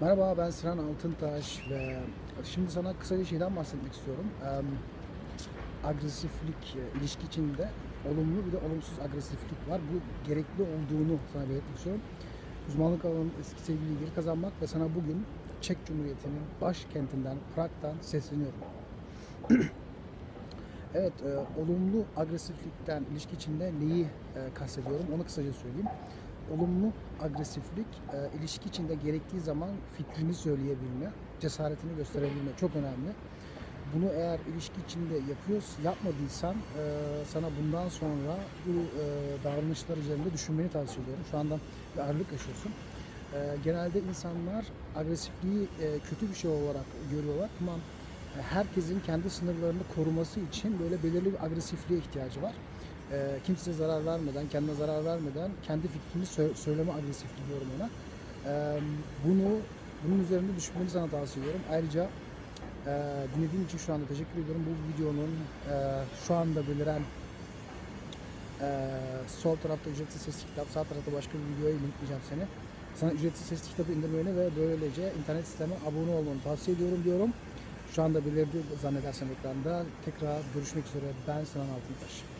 Merhaba ben Sinan Altıntaş ve şimdi sana kısaca şeyden bahsetmek istiyorum. Agresiflik, e, ilişki içinde olumlu bir de olumsuz agresiflik var. Bu gerekli olduğunu sana belirtmek istiyorum. Uzmanlık alanının eski sevgili geri kazanmak ve sana bugün Çek Cumhuriyeti'nin başkentinden Prag'dan sesleniyorum. evet, e, olumlu agresiflikten ilişki içinde neyi e, kastediyorum onu kısaca söyleyeyim. Olumlu agresiflik e, ilişki içinde gerektiği zaman fikrini söyleyebilme, cesaretini gösterebilme çok önemli. Bunu eğer ilişki içinde yapıyorsun, yapmadıysan e, sana bundan sonra bu e, davranışlar üzerinde düşünmeni tavsiye ediyorum. Şu anda bir ağırlık yaşıyorsun. E, genelde insanlar agresifliği e, kötü bir şey olarak görüyorlar ama e, herkesin kendi sınırlarını koruması için böyle belirli bir agresifliğe ihtiyacı var. E, kimseye zarar vermeden, kendine zarar vermeden kendi fikrini sö- söyleme agresifliği diyorum ona. E, bunu bunun üzerinde düşünmeni sana tavsiye ediyorum. Ayrıca e, dinlediğin için şu anda teşekkür ediyorum. Bu videonun e, şu anda beliren e, sol tarafta ücretsiz sesli kitap, sağ tarafta başka bir videoya linkleyeceğim seni. Sana ücretsiz sesli kitabı indirmeni ve böylece internet sisteme abone olmanı tavsiye ediyorum diyorum. Şu anda belirdi zannedersen ekranda. Tekrar görüşmek üzere. Ben Sinan Altıntaş.